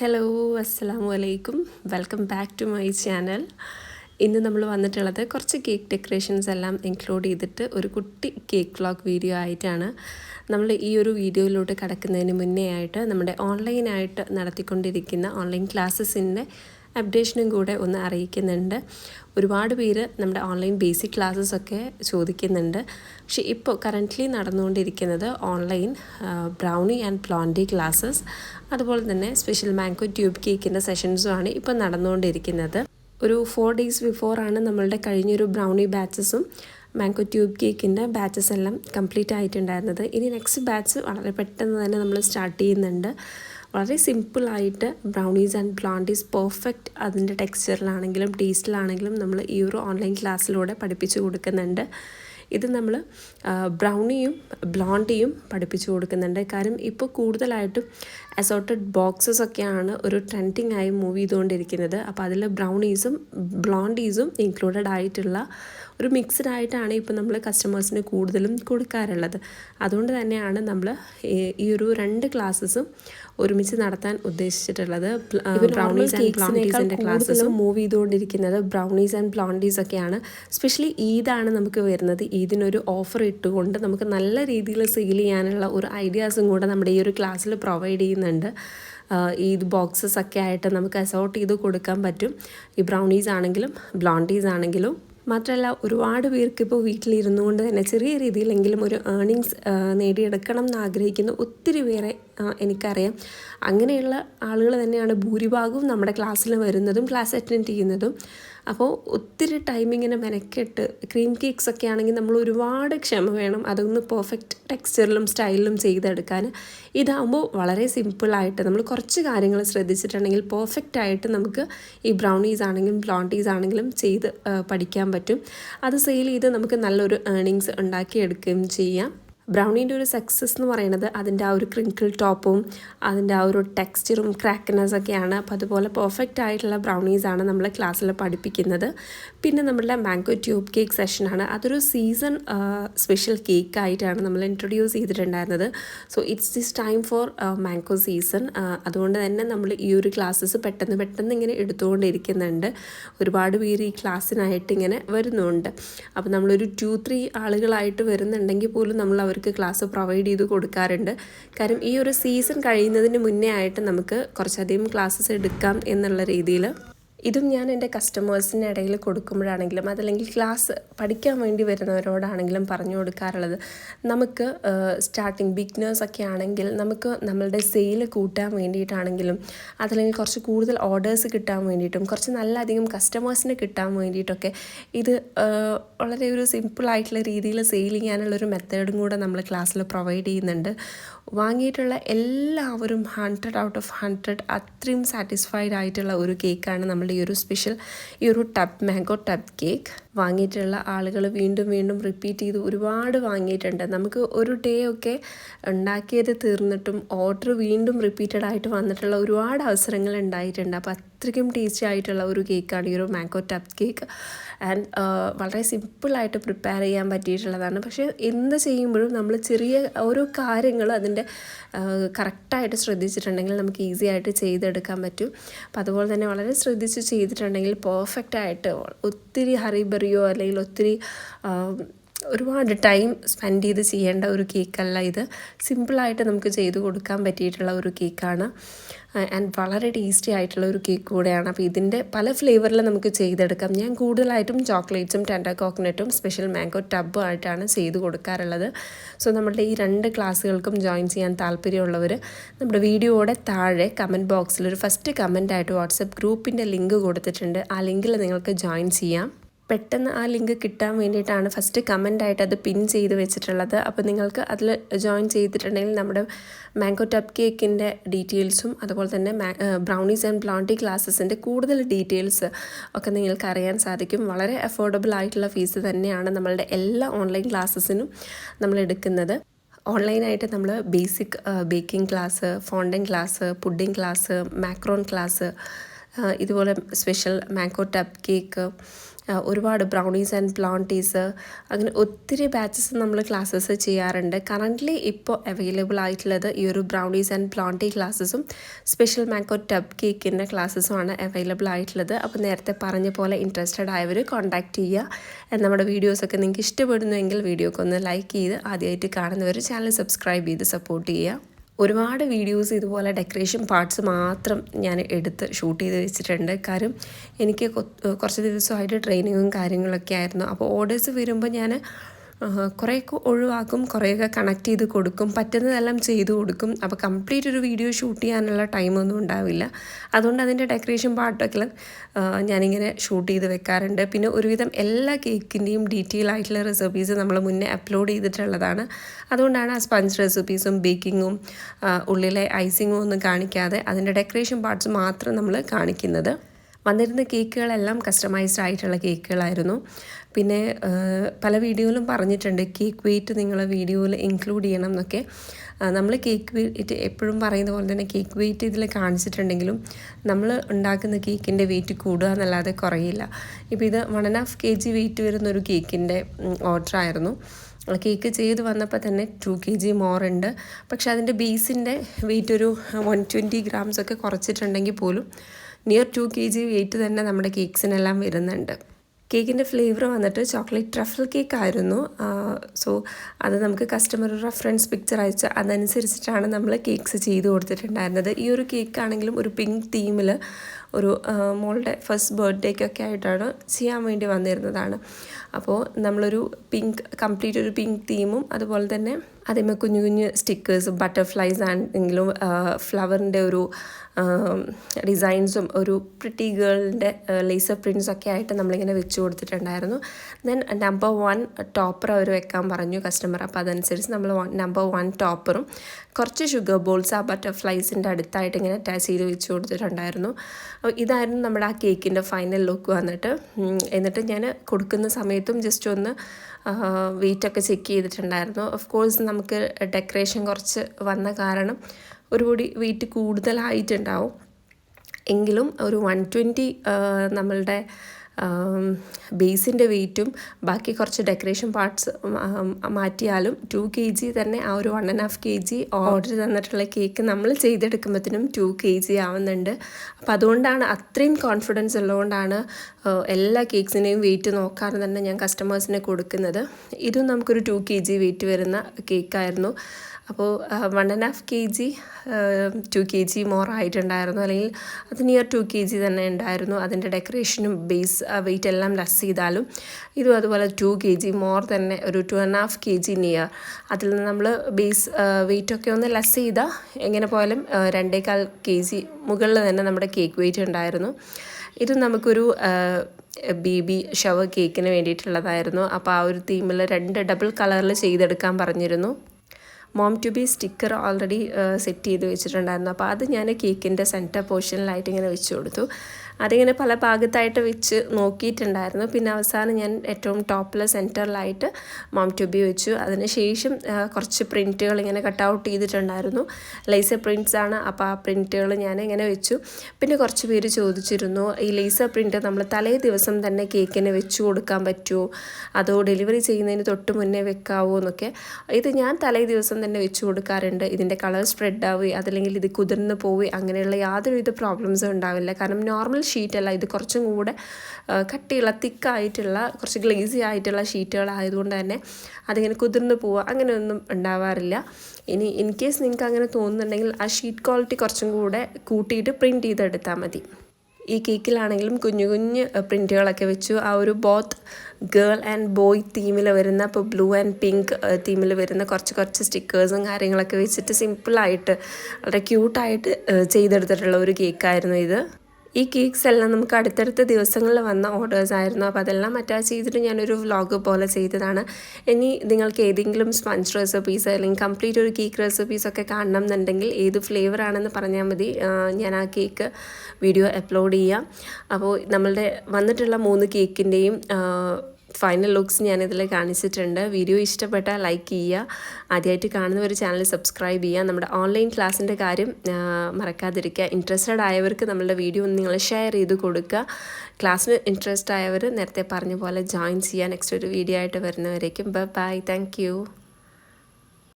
Hello അസ്സാം വലൈക്കും welcome back to my channel ഇന്ന് നമ്മൾ വന്നിട്ടുള്ളത് കുറച്ച് കേക്ക് ഡെക്കറേഷൻസ് എല്ലാം ഇൻക്ലൂഡ് ചെയ്തിട്ട് ഒരു കുട്ടി കേക്ക് വ്ളോഗ് വീഡിയോ ആയിട്ടാണ്. നമ്മൾ ഈ ഒരു വീഡിയോയിലോട്ട് കടക്കുന്നതിന് മുന്നേ ആയിട്ട് നമ്മുടെ ഓൺലൈനായിട്ട് നടത്തിക്കൊണ്ടിരിക്കുന്ന ഓൺലൈൻ ക്ലാസ്സസിന്റെ അപ്ഡേഷനും കൂടെ ഒന്ന് അറിയിക്കുന്നുണ്ട്. ഒരുപാട് പേര് നമ്മുടെ ഓൺലൈൻ ബേസിക് ക്ലാസ്സസ് ഒക്കെ ചോദിക്കുന്നുണ്ട്. പക്ഷേ ഇപ്പോൾ കറന്റ്ലി നടന്നുകൊണ്ടിരിക്കുന്നത് online brownie and blondie classes അതുപോലെ തന്നെ സ്പെഷ്യൽ മാങ്കോ ട്യൂബ് കേക്കിന്റെ സെഷൻസുമാണ് ഇപ്പോൾ നടന്നുകൊണ്ടിരിക്കുന്നത്. ഒരു ഫോർ ഡേയ്സ് ബിഫോറാണ് നമ്മളുടെ കഴിഞ്ഞൊരു ബ്രൗണി ബാച്ചസും മാംഗോ ട്യൂബ് കേക്കിന്റെ ബാച്ചസ് എല്ലാം കംപ്ലീറ്റ് ആയിട്ടുണ്ടായിരുന്നത്. ഇനി നെക്സ്റ്റ് ബാച്ച് വളരെ പെട്ടെന്ന് തന്നെ നമ്മൾ സ്റ്റാർട്ട് ചെയ്യുന്നുണ്ട്. വളരെ സിമ്പിളായിട്ട് ബ്രൗണീസ് ആൻഡ് ബ്ലാണ്ടീസ് പെർഫെക്റ്റ് അതിന്റെ ടെക്സ്ചറിലാണെങ്കിലും ടേസ്റ്റിലാണെങ്കിലും നമ്മൾ ഈ ഒരു ഓൺലൈൻ ക്ലാസ്സിലൂടെ പഠിപ്പിച്ചു കൊടുക്കുന്നുണ്ട്. ഇത് നമ്മൾ ബ്രൗണിയും ബ്ലോണ്ടിയും പഠിപ്പിച്ചു കൊടുക്കുന്നുണ്ട്. കാരണം ഇപ്പോൾ കൂടുതലായിട്ടും അസോർട്ടഡ് ബോക്സസ് ഒക്കെയാണ് ഒരു ട്രെൻഡിങ് ആയി മൂവ് ചെയ്തുകൊണ്ടിരിക്കുന്നത്. അപ്പോൾ അതിൽ ബ്രൗണീസും ബ്ലോണ്ടീസും ഇൻക്ലൂഡഡ് ആയിട്ടുള്ള ഒരു മിക്സ്ഡ് ആയിട്ടാണ് ഇപ്പോൾ നമ്മൾ കസ്റ്റമേഴ്സിന് കൂടുതലും കൊടുക്കാറുള്ളത്. അതുകൊണ്ട് തന്നെയാണ് നമ്മൾ ഈ ഒരു രണ്ട് ക്ലാസ്സസും ഒരുമിച്ച് നടത്താൻ ഉദ്ദേശിച്ചിട്ടുള്ളത് ബ്രൗണീസ് ആൻഡ് പ്ലാന്റീസിന്റെ ക്ലാസ്സസ് മൂവ് ചെയ്തുകൊണ്ടിരിക്കുന്നത് ബ്രൗണീസ് ആൻഡ് പ്ലാന്റീസ് ഒക്കെയാണ്. സ്പെഷ്യലി ഈദാണ് നമുക്ക് വരുന്നത്. ഈദിനൊരു ഓഫർ ഇട്ടുകൊണ്ട് നമുക്ക് നല്ല രീതിയിൽ സെയിൽ ചെയ്യാനുള്ള ഒരു ഐഡിയാസും കൂടെ നമ്മുടെ ഈ ഒരു ക്ലാസ്സിൽ പ്രൊവൈഡ് ചെയ്യുന്നുണ്ട്. ഈ ബോക്സസ് ഒക്കെ ആയിട്ട് നമുക്ക് അസോർട്ട് ചെയ്ത് കൊടുക്കാൻ പറ്റും. ഈ ബ്രൗണീസ് ആണെങ്കിലും ബ്ലോണ്ടീസ് ആണെങ്കിലും മാത്രമല്ല ഒരുപാട് പേർക്ക് ഇപ്പോൾ വീട്ടിലിരുന്നു കൊണ്ട് തന്നെ ചെറിയ രീതിയിലെങ്കിലും ഒരു ഏർണിങ്സ് നേടിയെടുക്കണം എന്ന് ആഗ്രഹിക്കുന്ന ഒത്തിരി പേരെ എനിക്കറിയാം. അങ്ങനെയുള്ള ആളുകൾ തന്നെയാണ് ഭൂരിഭാഗവും നമ്മുടെ ക്ലാസ്സിൽ വരുന്നതും ക്ലാസ് അറ്റൻഡ് ചെയ്യുന്നതും. അപ്പോൾ ഒത്തിരി ടൈം ഇങ്ങനെ മെനക്കെട്ട് ക്രീം കേക്ക്സ് ഒക്കെ ആണെങ്കിൽ നമ്മൾ ഒരുപാട് ക്ഷമ വേണം. അതൊന്ന് പെർഫെക്റ്റ് ടെക്സ്ചറിലും സ്റ്റൈലിലും ചെയ്തെടുക്കാൻ. ഇതാകുമ്പോൾ വളരെ സിമ്പിളായിട്ട് നമ്മൾ കുറച്ച് കാര്യങ്ങൾ ശ്രദ്ധിച്ചിട്ടുണ്ടെങ്കിൽ പെർഫെക്റ്റ് ആയിട്ട് നമുക്ക് ഈ ബ്രൗണീസ് ആണെങ്കിലും ബ്ലോണ്ടീസ് ആണെങ്കിലും ചെയ്ത് പഠിക്കാൻ പറ്റും. അത് സെയിൽ ചെയ്ത് നമുക്ക് നല്ലൊരു ഏർണിങ്സ് ഉണ്ടാക്കിയെടുക്കുകയും ചെയ്യാം. ബ്രൗണീന്റെ ഒരു സക്സസ് എന്ന് പറയുന്നത് അതിന്റെ ആ ഒരു ക്രിങ്കിൾ ടോപ്പും അതിന്റെ ആ ഒരു ടെക്സ്ചറും ക്രാക്ക്നെസ് ഒക്കെയാണ്. അപ്പോൾ അതുപോലെ പെർഫെക്റ്റ് ആയിട്ടുള്ള ബ്രൗണീസാണ് നമ്മൾ ക്ലാസ്സിൽ പഠിപ്പിക്കുന്നത്. പിന്നെ നമ്മളുടെ മാംഗോ ട്യൂബ് കേക്ക് സെഷനാണ് അതൊരു സീസൺ സ്പെഷ്യൽ കേക്ക് ആയിട്ടാണ് നമ്മൾ ഇൻട്രൊഡ്യൂസ് ചെയ്തിട്ടുണ്ടായിരുന്നത്. So it's this time for mango season അതുകൊണ്ട് തന്നെ നമ്മൾ ഈ ഒരു ക്ലാസ്സസ് പെട്ടെന്ന് പെട്ടെന്ന് ഇങ്ങനെ എടുത്തുകൊണ്ടിരിക്കുന്നുണ്ട്. ഒരുപാട് പേര് ഈ ക്ലാസ്സിനായിട്ട് ഇങ്ങനെ വരുന്നുണ്ട്. അപ്പോൾ നമ്മളൊരു ടു ത്രീ ആളുകളായിട്ട് വരുന്നുണ്ടെങ്കിൽ പോലും നമ്മൾ അവർ അവർക്ക് ക്ലാസ് പ്രൊവൈഡ് ചെയ്ത് കൊടുക്കാറുണ്ട്. കാര്യം ഈ ഒരു സീസൺ കഴിയുന്നതിന് മുന്നേ ആയിട്ട് നമുക്ക് കുറച്ചധികം ക്ലാസ്സസ് എടുക്കാം എന്നുള്ള രീതിയിൽ ഇതും ഞാൻ എന്റെ കസ്റ്റമേഴ്സിന്റെ ഇടയിൽ കൊടുക്കുമ്പോഴാണെങ്കിലും അതല്ലെങ്കിൽ ക്ലാസ് പഠിക്കാൻ വേണ്ടി വരുന്നവരോടാണെങ്കിലും പറഞ്ഞു കൊടുക്കാറുള്ളത്. നമുക്ക് സ്റ്റാർട്ടിങ് ബിഗ്നേഴ്സ് ഒക്കെ ആണെങ്കിൽ നമുക്ക് നമ്മളുടെ സെയിൽ കൂട്ടാൻ വേണ്ടിയിട്ടാണെങ്കിലും അതല്ലെങ്കിൽ കുറച്ച് കൂടുതൽ ഓർഡേഴ്സ് കിട്ടാൻ വേണ്ടിയിട്ടും കുറച്ച് നല്ല അധികം കസ്റ്റമേഴ്സിനെ കിട്ടാൻ വേണ്ടിയിട്ടൊക്കെ ഇത് വളരെ ഒരു സിമ്പിളായിട്ടുള്ള രീതിയിൽ സെയിൽ ചെയ്യാനുള്ളൊരു മെത്തേഡും കൂടെ നമ്മൾ ക്ലാസ്സിൽ പ്രൊവൈഡ് ചെയ്യുന്നുണ്ട്. വാങ്ങിയിട്ടുള്ള എല്ലാവരും ഹൺഡ്രഡ് ഔട്ട് ഓഫ് ഹൺഡ്രഡ് അത്രയും സാറ്റിസ്ഫൈഡ് ആയിട്ടുള്ള ഒരു കേക്കാണ് നമ്മൾ ഈ ഒരു സ്പെഷ്യൽ ഈ ഒരു ടബ് മാംഗോ ടബ് കേക്ക് വാങ്ങിയിട്ടുള്ള ആളുകൾ വീണ്ടും വീണ്ടും റിപ്പീറ്റ് ചെയ്ത് ഒരുപാട് വാങ്ങിയിട്ടുണ്ട്. നമുക്ക് ഒരു ഡേ ഒക്കെ ഉണ്ടാക്കിയത് തീർന്നിട്ടും ഓർഡർ വീണ്ടും റിപ്പീറ്റഡ് ആയിട്ട് വന്നിട്ടുള്ള ഒരുപാട് അവസരങ്ങൾ ഉണ്ടായിട്ടുണ്ട്. അപ്പോൾ അത്രയ്ക്കും ടേസ്റ്റി ആയിട്ടുള്ള ഒരു കേക്കാണ് ഈ ഒരു മാങ്കോ ടപ്പ് കേക്ക് ആൻഡ് വളരെ സിമ്പിളായിട്ട് പ്രിപ്പയർ ചെയ്യാൻ പറ്റിയിട്ടുള്ളതാണ്. പക്ഷേ എന്ത് ചെയ്യുമ്പോഴും നമ്മൾ ചെറിയ ഓരോ കാര്യങ്ങളും അതിന്റെ കറക്റ്റായിട്ട് ശ്രദ്ധിച്ചിട്ടുണ്ടെങ്കിൽ നമുക്ക് ഈസി ആയിട്ട് ചെയ്തെടുക്കാൻ പറ്റും. അപ്പോൾ അതുപോലെ തന്നെ വളരെ ശ്രദ്ധിച്ച് ചെയ്തിട്ടുണ്ടെങ്കിൽ പെർഫെക്റ്റ് ആയിട്ട് ഒത്തിരി ഹറിബറിയോ അല്ലെങ്കിൽ ഒത്തിരി ഒരുപാട് ടൈം സ്പെൻഡ് ചെയ്ത് ചെയ്യേണ്ട ഒരു കേക്കല്ല ഇത്. സിമ്പിളായിട്ട് നമുക്ക് ചെയ്ത് കൊടുക്കാൻ പറ്റിയിട്ടുള്ള ഒരു കേക്കാണ്. ആൻഡ് വളരെ ടേസ്റ്റി ആയിട്ടുള്ള ഒരു കേക്ക് കൂടെയാണ്. അപ്പോൾ ഇതിന്റെ പല ഫ്ലേവറിൽ നമുക്ക് ചെയ്തെടുക്കാം. ഞാൻ കൂടുതലായിട്ടും ചോക്ലേറ്റ്സും ടെൻഡർ കോക്കനട്ടും സ്പെഷ്യൽ മാംഗോ ടബും ആയിട്ടാണ് ചെയ്ത് കൊടുക്കാറുള്ളത്. സോ നമ്മളുടെ ഈ രണ്ട് ക്ലാസ്സുകൾക്കും ജോയിൻ ചെയ്യാൻ താല്പര്യമുള്ളവർ നമ്മുടെ വീഡിയോയുടെ താഴെ കമന്റ് ബോക്സിൽ ഒരു ഫസ്റ്റ് കമന്റായിട്ട് വാട്സപ്പ് ഗ്രൂപ്പിന്റെ ലിങ്ക് കൊടുത്തിട്ടുണ്ട്. ആ ലിങ്കിൽ നിങ്ങൾക്ക് ജോയിൻ ചെയ്യാം. പെട്ടെന്ന് ആ ലിങ്ക് കിട്ടാൻ വേണ്ടിയിട്ടാണ് ഫസ്റ്റ് കമന്റായിട്ട് അത് പിൻ ചെയ്ത് വെച്ചിട്ടുള്ളത്. അപ്പോൾ നിങ്ങൾക്ക് അതിൽ ജോയിൻ ചെയ്തിട്ടുണ്ടെങ്കിൽ നമ്മുടെ മാംഗോ ടപ്പ് കേക്കിന്റെ ഡീറ്റെയിൽസും അതുപോലെ തന്നെ ബ്രൗണീസ് ആൻഡ് ബ്ലോണ്ടി ക്ലാസ്സസിന്റെ കൂടുതൽ ഡീറ്റെയിൽസ് ഒക്കെ നിങ്ങൾക്ക് അറിയാൻ സാധിക്കും. വളരെ അഫോർഡബിൾ ആയിട്ടുള്ള ഫീസ് തന്നെയാണ് നമ്മളുടെ എല്ലാ ഓൺലൈൻ ക്ലാസ്സസിനും നമ്മൾ എടുക്കുന്നത്. ഓൺലൈനായിട്ട് നമ്മൾ basic baking class fondant class pudding class macaron class ഇതുപോലെ സ്പെഷ്യൽ മാങ്കോ ടപ്പ് കേക്ക് ഒരുപാട് ബ്രൗണീസ് ആൻഡ് പ്ലാണ്ടീസ് അങ്ങനെ ഒത്തിരി ബാച്ചസ് നമ്മൾ ക്ലാസ്സസ് ചെയ്യാറുണ്ട്. കറന്റ്ലി ഇപ്പോൾ അവൈലബിൾ ആയിട്ടുള്ളത് ഈ ഒരു ബ്രൗണീസ് ആൻഡ് പ്ലാന്റി ക്ലാസ്സസും സ്പെഷ്യൽ മാങ്കോ ടബ് കേക്കിന്റെ ക്ലാസ്സസുമാണ് അവൈലബിൾ ആയിട്ടുള്ളത്. അപ്പോൾ നേരത്തെ പറഞ്ഞ പോലെ ഇൻട്രസ്റ്റഡ് ആയവർ കോൺടാക്റ്റ് ചെയ്യുക. നമ്മുടെ വീഡിയോസൊക്കെ നിങ്ങൾക്ക് ഇഷ്ടപ്പെടുന്നുവെങ്കിൽ വീഡിയോക്കൊന്ന് ലൈക്ക് ചെയ്ത് ആദ്യമായിട്ട് കാണുന്നവർ ചാനൽ സബ്സ്ക്രൈബ് ചെയ്ത് സപ്പോർട്ട് ചെയ്യുക. ഒരുപാട് വീഡിയോസ് ഇതുപോലെ ഡെക്കറേഷൻ പാർട്സ് മാത്രം ഞാൻ എടുത്ത് ഷൂട്ട് ചെയ്ത് വെച്ചിട്ടുണ്ട്. കാരണം എനിക്ക് കുറച്ച് ദിവസമായിട്ട് ട്രെയിനിങ്ങും കാര്യങ്ങളൊക്കെ ആയിരുന്നു. അപ്പോൾ ഓർഡേഴ്സ് വരുമ്പോൾ ഞാൻ കുറേയൊക്കെ ഒഴിവാക്കും കുറേയൊക്കെ കണക്ട് ചെയ്ത് കൊടുക്കും പറ്റുന്നതെല്ലാം ചെയ്തു കൊടുക്കും. അപ്പോൾ കംപ്ലീറ്റ് ഒരു വീഡിയോ ഷൂട്ട് ചെയ്യാനുള്ള ടൈമൊന്നും ഉണ്ടാവില്ല. അതുകൊണ്ട് അതിന്റെ ഡെക്കറേഷൻ പാർട്ടൊക്കെ ഞാനിങ്ങനെ ഷൂട്ട് ചെയ്ത് വെക്കാറുണ്ട്. പിന്നെ ഒരുവിധം എല്ലാ കേക്കിന്റെയും ഡീറ്റെയിൽ ആയിട്ടുള്ള റെസിപ്പീസ് നമ്മൾ മുന്നേ അപ്ലോഡ് ചെയ്തിട്ടുള്ളതാണ്. അതുകൊണ്ടാണ് ആ സ്പഞ്ച് റെസിപ്പീസും ബേക്കിങ്ങും ഉള്ളിലെ ഐസിങ്ങും ഒന്നും കാണിക്കാതെ അതിന്റെ ഡെക്കറേഷൻ പാർട്സ് മാത്രം നമ്മൾ കാണിക്കുന്നത്. വന്നിരുന്ന കേക്കുകളെല്ലാം കസ്റ്റമൈസ്ഡ് ആയിട്ടുള്ള കേക്കുകളായിരുന്നു. പിന്നെ പല വീഡിയോയിലും പറഞ്ഞിട്ടുണ്ട് കേക്ക് വെയിറ്റ് നിങ്ങൾ വീഡിയോയിൽ ഇൻക്ലൂഡ് ചെയ്യണം എന്നൊക്കെ. നമ്മൾ കേക്ക് വെയിറ്റ് എപ്പോഴും പറയുന്ന പോലെ തന്നെ കേക്ക് വെയിറ്റ് ഇതിൽ കാണിച്ചിട്ടുണ്ടെങ്കിലും നമ്മൾ ഉണ്ടാക്കുന്ന കേക്കിന്റെ വെയിറ്റ് കൂടുക എന്നല്ലാതെ കുറയില്ല. ഇപ്പോൾ ഇത് one and half K G weight വരുന്ന ഒരു കേക്കിന്റെ ഓർഡറായിരുന്നു കേക്ക് ചെയ്ത് വന്നപ്പോൾ തന്നെ ടു കെ ജി മോർ ഉണ്ട്. പക്ഷേ അതിന്റെ ബേസിന്റെ വെയിറ്റ് ഒരു വൺ ട്വന്റി ഗ്രാംസ് ഒക്കെ കുറച്ചിട്ടുണ്ടെങ്കിൽ പോലും near two K G weight തന്നെ നമ്മുടെ കേക്ക്സിനെല്ലാം വരുന്നുണ്ട്. കേക്കിന്റെ ഫ്ലേവർ വന്നിട്ട് ചോക്ലേറ്റ് ട്രഫിൾ കേക്ക് ആയിരുന്നു. സോ അത് നമുക്ക് കസ്റ്റമർ റെഫറൻസ് പിക്ചർ അയച്ച് അതനുസരിച്ചിട്ടാണ് നമ്മൾ കേക്ക്സ് ചെയ്ത് കൊടുത്തിട്ടുണ്ടായിരുന്നത്. ഈ ഒരു കേക്ക് ആണെങ്കിലും ഒരു പിങ്ക് തീമിൽ ഒരു മോളുടെ ഫസ്റ്റ് ബർത്ത്ഡേക്കൊക്കെ ആയിട്ടാണ് ചെയ്യാൻ വേണ്ടി വന്നിരുന്നതാണ്. അപ്പോൾ നമ്മളൊരു പിങ്ക് കംപ്ലീറ്റ് ഒരു പിങ്ക് തീമും അതുപോലെ തന്നെ അതേമേ കുഞ്ഞു കുഞ്ഞു സ്റ്റിക്കേഴ്സ് ബട്ടർഫ്ലൈസ് ആണെങ്കിലും ഫ്ലവറിന്റെ ഒരു ഡിസൈൻസും ഒരു പ്രിട്ടി ഗേളിന്റെ ലേസർ പ്രിൻസ് ഒക്കെ ആയിട്ട് നമ്മളിങ്ങനെ വെച്ച് കൊടുത്തിട്ടുണ്ടായിരുന്നു. ദെൻ നമ്പർ വൺ ടോപ്പർ അവർ വെക്കാൻ പറഞ്ഞു കസ്റ്റമർ. അപ്പോൾ അതനുസരിച്ച് നമ്മൾ നമ്പർ വൺ ടോപ്പറും കുറച്ച് ഷുഗർ ബോൾസ് ആ ബട്ടർഫ്ലൈസിന്റെ അടുത്തായിട്ട് ഇങ്ങനെ അറ്റാച്ച് ചെയ്ത് വെച്ച് കൊടുത്തിട്ടുണ്ടായിരുന്നു. ഇതായിരുന്നു നമ്മുടെ ആ കേക്കിന്റെ ഫൈനൽ ലുക്ക് വന്നിട്ട്. എന്നിട്ട് ഞാൻ കൊടുക്കുന്ന സമയത്തും ജസ്റ്റ് ഒന്ന് വെയിറ്റൊക്കെ ചെക്ക് ചെയ്തിട്ടുണ്ടായിരുന്നു. ഓഫ് കോഴ്സ് നമുക്ക് ഡെക്കറേഷൻ കുറച്ച് വന്ന കാരണം ഒരുപടി വെയിറ്റ് കൂടുതലായിട്ടുണ്ടാവും. എങ്കിലും ഒരു വൺ ട്വന്റി നമ്മളുടെ ബേസിന്റെ വെയിറ്റും ബാക്കി കുറച്ച് ഡെക്കറേഷൻ പാർട്സ് മാറ്റിയാലും ടു കെ ജി തന്നെ ആ ഒരു one and half K G order തന്നിട്ടുള്ള കേക്ക് നമ്മൾ ചെയ്തെടുക്കുമ്പോഴത്തേനും ടു കെ ജി ആവുന്നുണ്ട്. അപ്പോൾ അതുകൊണ്ടാണ് അത്രയും കോൺഫിഡൻസ് ഉള്ളതുകൊണ്ടാണ് എല്ലാ കേക്ക്സിനെയും വെയിറ്റ് നോക്കാതെ തന്നെ ഞാൻ കസ്റ്റമേഴ്സിനെ കൊടുക്കുന്നത്. ഇതും നമുക്കൊരു ടു കെ ജി വെയിറ്റ് വരുന്ന കേക്കായിരുന്നു അപ്പോൾ one and half K G two K G more ആയിട്ടുണ്ടായിരുന്നു. അല്ലെങ്കിൽ അത് നിയർ ടു കെ ജി തന്നെ ഉണ്ടായിരുന്നു. അതിന്റെ ഡെക്കറേഷനും ബേസ് വെയിറ്റ് എല്ലാം ലെസ് ചെയ്താലും ഇതും അതുപോലെ ടു കെ ജി മോർ തന്നെ ഒരു two and half K G near അതിൽ നിന്ന് നമ്മൾ ബേസ് വെയിറ്റൊക്കെ ഒന്ന് ലെസ് ചെയ്താൽ എങ്ങനെ പോയാലും രണ്ടേകാൽ കെ ജി മുകളിൽ തന്നെ നമ്മുടെ കേക്ക് വെയിറ്റ് ഉണ്ടായിരുന്നു. ഇത് നമുക്കൊരു ബേബി ഷവർ കേക്കിന് വേണ്ടിയിട്ടുള്ളതായിരുന്നു. അപ്പോൾ ആ ഒരു തീമിൽ രണ്ട് ഡബിൾ കളറിൽ ചെയ്തെടുക്കാൻ പറഞ്ഞിരുന്നു. Mom to be sticker already set ചെയ്ത് വെച്ചിട്ടുണ്ടായിരുന്നു. അപ്പോൾ അത് ഞാൻ കേക്കിന്റെ സെന്റർ പോർഷനിലായിട്ട് ഇങ്ങനെ വെച്ച് കൊടുത്തു. അതിങ്ങനെ പല ഭാഗത്തായിട്ട് വെച്ച് നോക്കിയിട്ടുണ്ടായിരുന്നു. പിന്നെ അവസാനം ഞാൻ ഏറ്റവും ടോപ്പിൽ സെന്ററിലായിട്ട് മോം ട്യൂബി വെച്ചു. അതിന് ശേഷം കുറച്ച് പ്രിന്റുകൾ ഇങ്ങനെ കട്ട് ഔട്ട് ചെയ്തിട്ടുണ്ടായിരുന്നു. ലേസർ പ്രിന്റ്സ് ആണ്. അപ്പോൾ ആ പ്രിന്റുകൾ ഞാൻ ഇങ്ങനെ വെച്ചു. പിന്നെ കുറച്ച് പേര് ചോദിച്ചിരുന്നു ഈ ലേസർ പ്രിന്റ് നമ്മൾ തലേ ദിവസം തന്നെ കേക്കിന് വെച്ച് കൊടുക്കാൻ പറ്റുമോ അതോ ഡെലിവറി ചെയ്യുന്നതിന് തൊട്ട് മുന്നേ വെക്കാവോ? എന്നൊക്കെ. ഇത് ഞാൻ തലേ ദിവസം തന്നെ വെച്ച് കൊടുക്കാറുണ്ട്. ഇതിന്റെ കളർ സ്പ്രെഡ് ആവുകയും അതല്ലെങ്കിൽ ഇത് കുതിർന്ന് പോവുകയും അങ്ങനെയുള്ള യാതൊരുവിധ പ്രോബ്ലംസും ഉണ്ടാവില്ല. കാരണം നോർമൽ ഷീറ്റല്ല. ഇത് കുറച്ചും കൂടെ കട്ടിയുള്ള തിക്കായിട്ടുള്ള കുറച്ച് ഗ്ലേസി ആയിട്ടുള്ള ഷീറ്റുകൾ ആയതുകൊണ്ട് തന്നെ അതിങ്ങനെ കുതിർന്ന് പോവുക അങ്ങനെയൊന്നും ഉണ്ടാവാറില്ല. ഇനി ഇൻ കേസ് നിങ്ങൾക്ക് അങ്ങനെ തോന്നുന്നുണ്ടെങ്കിൽ ആ ഷീറ്റ് ക്വാളിറ്റി കുറച്ചും കൂടെ കൂട്ടിയിട്ട് പ്രിന്റ് ചെയ്തെടുത്താൽ മതി. ഈ കേക്കിലാണെങ്കിലും കുഞ്ഞു കുഞ്ഞ് പ്രിന്റുകളൊക്കെ വെച്ചു. ആ ഒരു ബോത്ത് ഗേൾ ആൻഡ് ബോയ് തീമിൽ വരുന്ന ഇപ്പോൾ ബ്ലൂ ആൻഡ് പിങ്ക് തീമിൽ വരുന്ന കുറച്ച് കുറച്ച് സ്റ്റിക്കേഴ്സും കാര്യങ്ങളൊക്കെ വെച്ചിട്ട് സിമ്പിളായിട്ട് വളരെ ക്യൂട്ടായിട്ട് ചെയ്തെടുത്തിട്ടുള്ള ഒരു കേക്കായിരുന്നു ഇത്. ഈ കേക്ക്സ് എല്ലാം നമുക്ക് അടുത്തടുത്ത ദിവസങ്ങളിൽ വന്ന ഓർഡേഴ്സ് ആയിരുന്നു. അപ്പോൾ അതെല്ലാം അറ്റാച്ച് ചെയ്തിട്ട് ഞാനൊരു വ്ളോഗ് പോലെ ചെയ്തതാണ്. ഇനി നിങ്ങൾക്ക് ഏതെങ്കിലും സ്പഞ്ച് റെസിപ്പീസ് അല്ലെങ്കിൽ കംപ്ലീറ്റ് ഒരു കേക്ക് റെസിപ്പീസ് ഒക്കെ കാണണം എന്നുണ്ടെങ്കിൽ ഏത് ഫ്ലേവർ ആണെന്ന് പറഞ്ഞാൽ മതി. ഞാൻ ആ കേക്ക് വീഡിയോ അപ്ലോഡ് ചെയ്യാം. അപ്പോൾ നമ്മളുടെ വന്നിട്ടുള്ള മൂന്ന് കേക്കിന്റെയും ഫൈനൽ ലുക്സ് ഞാനിതിൽ കാണിച്ചിട്ടുണ്ട്. വീഡിയോ ഇഷ്ടപ്പെട്ടാൽ ലൈക്ക് ചെയ്യുക. ആദ്യമായിട്ട് കാണുന്ന ഒരു ചാനൽ സബ്സ്ക്രൈബ് ചെയ്യുക. നമ്മുടെ ഓൺലൈൻ ക്ലാസ്സിന്റെ കാര്യം മറക്കാതിരിക്കുക. ഇൻട്രസ്റ്റഡ് ആയവർക്ക് നമ്മളുടെ വീഡിയോ ഒന്ന് നിങ്ങൾ ഷെയർ ചെയ്ത് കൊടുക്കുക. ക്ലാസ്സിന് ഇൻട്രസ്റ്റ് ആയവർ നേരത്തെ പറഞ്ഞ പോലെ ജോയിൻ ചെയ്യുക നെക്സ്റ്റ് ഒരു വീഡിയോ ആയിട്ട് വരുന്നവരേക്കും. Bye thank you